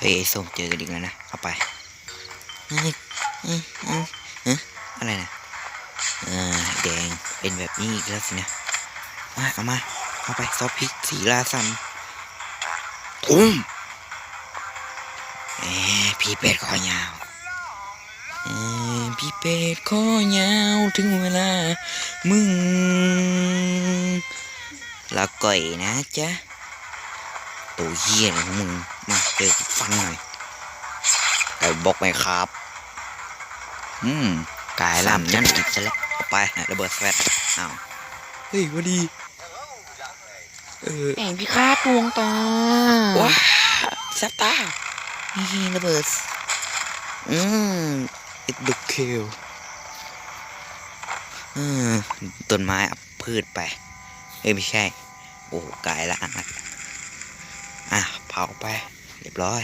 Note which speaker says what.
Speaker 1: เฮ้ยไอ้ส้มเจอกันอีกแล้วนะเอาไปเฮ้ยเฮ้ยเฮ้ยเฮ้ยอะไรนะเออแดงเป็นแบบนี้อีกแล้วสินะมาเอามาเอาไปซอสพริกสีราซันตุ้มแหมพี่เป็ดคอยาวอ้ยพี่เป็ดคอยาวถึงเวลา มึงละก่อยนะจ๊ะตัวเหี้ยอะไรของมึงมาเจอ ฟังหน่อยไอ้บอกไหมครับ อืมกายล่ำนั่นอีกซะแล้วเอาไประเบิดแฟลชอ้าวเฮ้ยวันดี เออ
Speaker 2: แองพี่คาดดวงตา
Speaker 1: ว้าแซบตานี่ระเบิด อืมอิดดุเคลอืมต้นไม้อับพืชไป เอ้ยไม่ใช่ โอ้กายละอันอะเผาไป เรียบร้อย